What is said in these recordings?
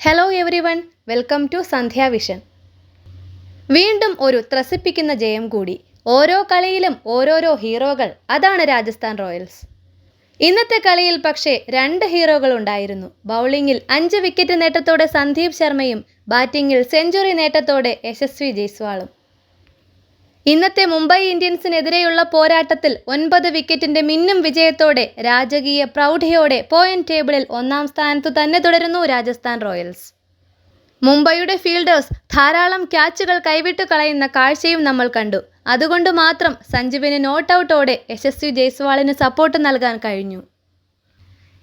Hello everyone welcome to Sandhya vision വീണ്ടും ഒരു ത്രസിപ്പിക്കുന്ന ജയം കൂടി. ഓരോ കളിയിലും ഓരോരോ ഹീറോകൾ. അതാണ് രാജസ്ഥാൻ റോയൽസ്. ഇന്നത്തെ കളിയിൽ പക്ഷേ രണ്ട് ഹീറോകൾ ഉണ്ടായിരുന്നു. ബൗളിംഗിൽ അഞ്ച് വിക്കറ്റ് നേട്ടത്തോടെ സന്ദീപ് ശർമ്മയും ബാറ്റിംഗിൽ സെഞ്ചുറി നേട്ടത്തോടെ യശസ്വി ജയ്സ്വാളും. ഇന്നത്തെ മുംബൈ ഇന്ത്യൻസിനെതിരെയുള്ള പോരാട്ടത്തിൽ ഒൻപത് വിക്കറ്റിന്റെ മിന്നും വിജയത്തോടെ രാജകീയ പ്രൗഢിയോടെ പോയിന്റ് ടേബിളിൽ ഒന്നാം സ്ഥാനത്തു തന്നെ തുടരുന്നു രാജസ്ഥാൻ റോയൽസ്. മുംബൈയുടെ ഫീൽഡേഴ്സ് ധാരാളം ക്യാച്ചുകൾ കൈവിട്ടു കളയുന്ന കാഴ്ചയും നമ്മൾ കണ്ടു. അതുകൊണ്ട് മാത്രം സഞ്ജുവിന് നോട്ട് ഔട്ടോടെ യശസ്വി ജയ്സ്വാളിന് സപ്പോർട്ട് നൽകാൻ കഴിഞ്ഞു.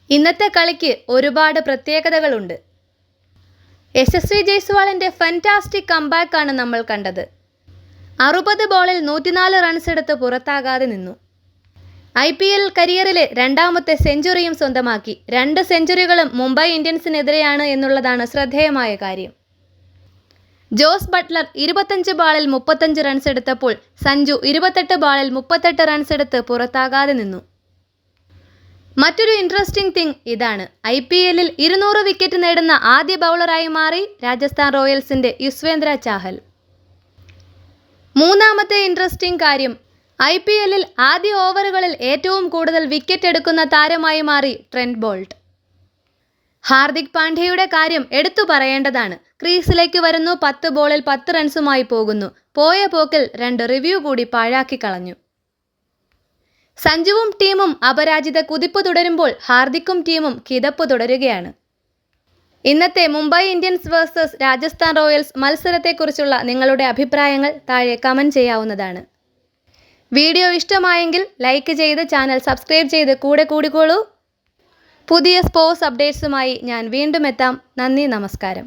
ഇന്നത്തെ കളിക്ക് ഒരുപാട് പ്രത്യേകതകളുണ്ട്. യശസ്വി ജയ്സ്വാളിന്റെ ഫാന്റാസ്റ്റിക് കമ്പാക്കാണ് നമ്മൾ കണ്ടത്. അറുപത് ബോളിൽ നൂറ്റിനാല് റൺസ് എടുത്ത് പുറത്താകാതെ നിന്നു. ഐ പി എൽ കരിയറിലെ രണ്ടാമത്തെ സെഞ്ചുറിയും സ്വന്തമാക്കി. രണ്ട് സെഞ്ചുറികളും മുംബൈ ഇന്ത്യൻസിനെതിരെയാണ് എന്നുള്ളതാണ് ശ്രദ്ധേയമായ കാര്യം. ജോസ് ബട്ട്ലർ ഇരുപത്തഞ്ച് ബാളിൽ മുപ്പത്തഞ്ച് റൺസ് എടുത്തപ്പോൾ സഞ്ജു ഇരുപത്തെട്ട് ബാളിൽ മുപ്പത്തെട്ട് റൺസ് എടുത്ത് പുറത്താകാതെ നിന്നു. മറ്റൊരു ഇൻട്രസ്റ്റിംഗ് തിങ് ഇതാണ്. ഐ പി എല്ലിൽ ഇരുന്നൂറ് വിക്കറ്റ് നേടുന്ന ആദ്യ ബൗളറായി മാറി രാജസ്ഥാൻ റോയൽസിന്റെ യുസ്വേന്ദ്ര ചാഹൽ. മൂന്നാമത്തെ ഇൻട്രസ്റ്റിംഗ് കാര്യം. ഐ പി എല്ലിൽ ആദ്യ ഓവറുകളിൽ ഏറ്റവും കൂടുതൽ വിക്കറ്റ് എടുക്കുന്ന താരമായി മാറി ട്രെൻഡ് ബോൾട്ട്. ഹാർദിക് പാണ്ഡ്യയുടെ കാര്യം എടുത്തു പറയേണ്ടതാണ്. ക്രീസിലേക്ക് വരുന്നു പത്ത് ബോളിൽ പത്ത് റൺസുമായി പോകുന്നു. പോയ പോക്കിൽ രണ്ട് റിവ്യൂ കൂടി പാഴാക്കി കളഞ്ഞു. സഞ്ജുവും ടീമും അപരാജിത കുതിപ്പ് തുടരുമ്പോൾ ഹാർദിക്കും ടീമും കിതപ്പ് തുടരുകയാണ്. ഇന്നത്തെ Mumbai Indians versus Rajasthan Royals മത്സരത്തെക്കുറിച്ചുള്ള നിങ്ങളുടെ അഭിപ്രായങ്ങൾ താഴെ കമന്റ് ചെയ്യാവുന്നതാണ്. വീഡിയോ ഇഷ്ടമായെങ്കിൽ ലൈക്ക് ചെയ്ത് ചാനൽ സബ്സ്ക്രൈബ് ചെയ്ത് കൂടെ കൂടിക്കോളൂ. പുതിയ സ്പോർട്സ് അപ്ഡേറ്റ്സുമായി ഞാൻ വീണ്ടും എത്താം. നന്ദി നമസ്കാരം.